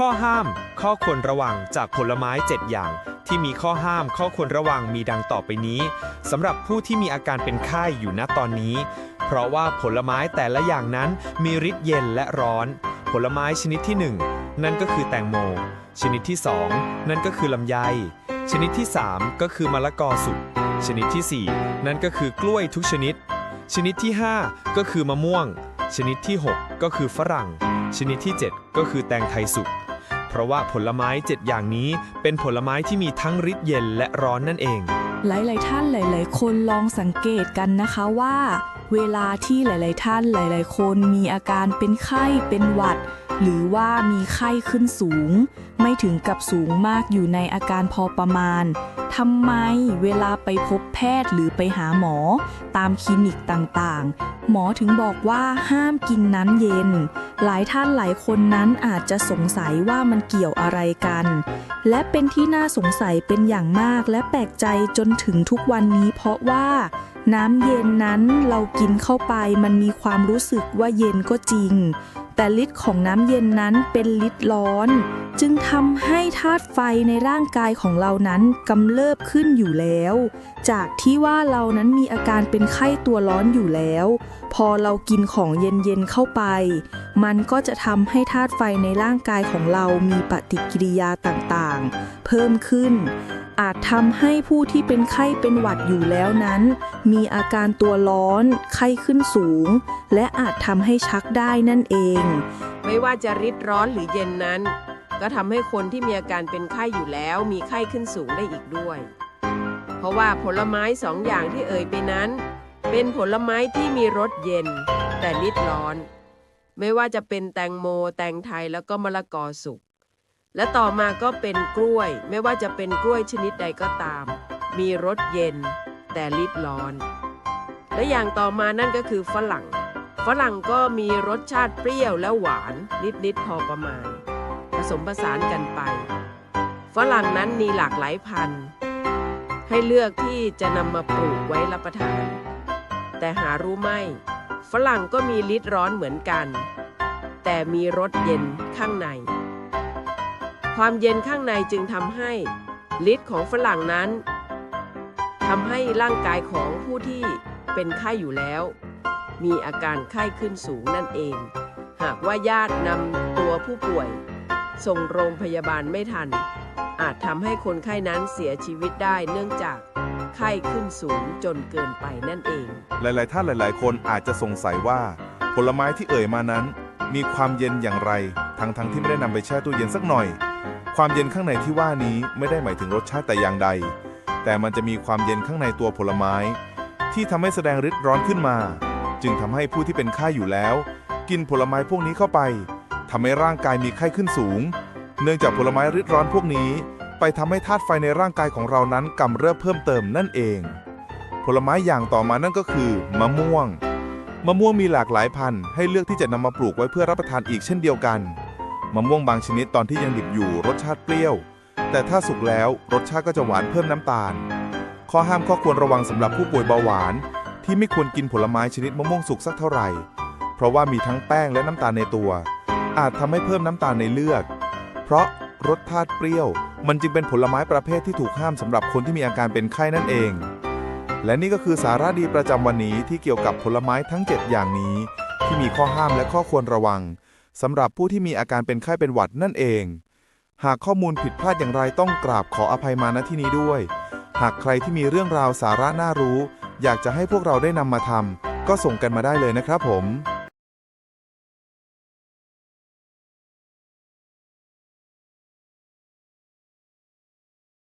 ข้อห้าม ข้อควรระวังจากผลไม้ 7 อย่าง ที่มีข้อห้ามข้อควรระวังมีดังต่อไปนี้สำหรับผู้ที่มีอาการเป็นไข้อยู่ณตอนนี้ เพราะว่าผลไม้แต่ละอย่างนั้นมีฤทธิ์เย็นและร้อน ผลไม้ชนิดที่ 1 นั่นก็คือแตงโม ชนิดที่ 2 นั่นก็คือลำไย ชนิดที่ 3 ก็คือมะละกอสุกชนิดที่ 4 นั่นก็คือกล้วยทุกชนิด ชนิดที่ 5 ก็คือมะม่วง ชนิดที่ 6 ก็คือฝรั่ง ชนิดที่ 7 ก็คือแตงไทยสุก ราะว่าผลไม้7อย่างนี้เป็นผลไม้ที่มีทั้งฤทธิ์เย็นและร้อนนั่นเอง หลาย ๆ ท่านหลาย ๆ คนลองสังเกตกันนะคะว่า เวลาที่หลาย ๆ ท่านหลาย ๆ คนมีอาการเป็นไข้เป็นหวัด หรือว่ามีไข้ขึ้นสูง ไม่ถึงกับสูงมากอยู่ในอาการพอประมาณทำไมเวลาไปพบแพทย์หรือไปหาหมอ ตามคลินิกต่าง ๆ หมอถึงบอกว่าห้ามกินน้ำเย็น หลายท่านหลายคนนั้นอาจจะสงสัยว่ามันเกี่ยวอะไรกัน และเป็นที่น่าสงสัยเป็นอย่างมากและแปลกใจจนถึงทุกวันนี้เพราะว่า น้ำเย็นนั้นเรากินเข้าไปมันมีความรู้สึกว่าเย็นก็จริง แต่ฤทธิ์ของน้ำเย็นนั้นเป็นฤทธิ์ร้อน จึงทำให้ธาตุไฟในร่างกายของเรานั้นกำเริบขึ้นอยู่แล้ว จากที่ว่าเรานั้นมีอาการเป็นไข้ตัวร้อนอยู่แล้ว พอเรากินของเย็นๆเข้าไป มันก็จะทำให้ธาตุไฟในร่างกายของเรามีปฏิกิริยาต่างๆ เพิ่มขึ้น อาจทำให้ผู้ที่เป็นไข้เป็นหวัดอยู่แล้วนั้น มีอาการตัวร้อน ไข้ขึ้นสูง และอาจทำให้ชักได้นั่นเอง ไม่ว่าจะริดร้อนหรือเย็นนั้น ก็ทำให้คนที่มีอาการเป็นไข้อยู่แล้ว มีไข้ขึ้นสูงได้อีกด้วย เพราะว่าผลไม้สองอย่างที่เอ่ยไปนั้น เป็นผลไม้ที่มีรสเย็น แต่ริดร้อน ไม่ว่าจะเป็นแตงโม แตงไทยแล้วก็มะละกอสุก และต่อมาก็เป็นกล้วย ไม่ว่าจะเป็นกล้วยชนิดใดก็ตาม มีรสเย็น แต่ริดร้อน และอย่างต่อมานั่นก็คือฝรั่ง ฝรั่งก็มีรสชาติเปรี้ยวและหวาน นิดๆพอประมาณ ผสมผสานกันไป ฝรั่งนั้นมีหลากหลายพันธุ์ ให้เลือกที่จะนำมาปลูกไว้รับประทาน แต่หารู้ไหมฝรั่งก็มีฤทธิ์ร้อนเหมือนกัน แต่มีรสเย็นข้างใน ความเย็นข้างในจึงทำให้ฤทธิ์ของฝรั่งนั้นทำให้ร่างกายของผู้ที่เป็นไข้อยู่แล้ว มีอาการไข้ขึ้นสูงนั่นเอง หากว่าญาตินำตัวผู้ป่วย ส่งโรงพยาบาลไม่ทัน อาจทำให้คนไข้นั้นเสียชีวิตได้เนื่องจากไข้ขึ้นสูงจนเกินไปนั่นเอง หลาย ๆ ท่านหลาย ๆ คนอาจจะสงสัยว่า ผลไม้ที่เอ่ยมานั้น มีความเย็นอย่างไร ทั้งๆทที่ไม่ได้นำไปแช่ตู้เย็นสักหน่อย ความเย็นข้างในที่ว่านี้ไม่ได้หมายถึงรสชาติแต่อย่างใด แต่มันจะมีความเย็นข้างในตัวผลไม้ ที่ทำให้แสดงฤทธิ์ร้อนขึ้นมา จึงทำให้ผู้ที่เป็นไข้อยู่แล้ว กินผลไม้พวกนี้เข้าไปทำให้ร่างกายมีไข้ขึ้นสูง เนื่องจากผลไม้ฤทธิ์ร้อนพวกนี้ ไปทำให้ธาตุไฟในร่างกายของเรานั้นกำเริบเพิ่มเติมนั่นเอง ผลไม้อย่างต่อมานั่นก็คือมะม่วง มะม่วงมีหลากหลายพันธุ์ให้เลือกที่จะนำมาปลูกไว้เพื่อรับประทานอีกเช่นเดียวกัน มะม่วงบางชนิดตอนที่ยังดิบอยู่รสชาติเปรี้ยว แต่ถ้าสุกแล้วรสชาติก็จะหวานเพิ่มน้ำตาล ข้อห้ามข้อควรระวังสำหรับผู้ป่วยเบาหวาน ที่ไม่ควรกินผลไม้ชนิดมะม่วงสุกสักเท่าไหร่ เพราะว่ามีทั้งแป้งและน้ำตาลในตัว อาจทำให้เพิ่มน้ำตาลในเลือด เพราะรสชาติเปรี้ยว มันจึงเป็นผลไม้ประเภทที่ถูกห้ามสำหรับคนที่มีอาการเป็นไข้นั่นเอง และนี่ก็คือสาระดีประจำวันนี้ที่เกี่ยวกับผลไม้ทั้ง 7 อย่างนี้ ที่มีข้อห้ามและข้อควรระวัง สำหรับผู้ที่มีอาการเป็นไข้เป็นหวัดนั่นเอง หากข้อมูลผิดพลาดอย่างไรต้องกราบขออภัยมาณที่นี้ด้วย หากใครที่มีเรื่องราวสาระน่ารู้ อยากจะให้พวกเราได้นำมาทำก็ส่งกันมาได้เลยนะครับผม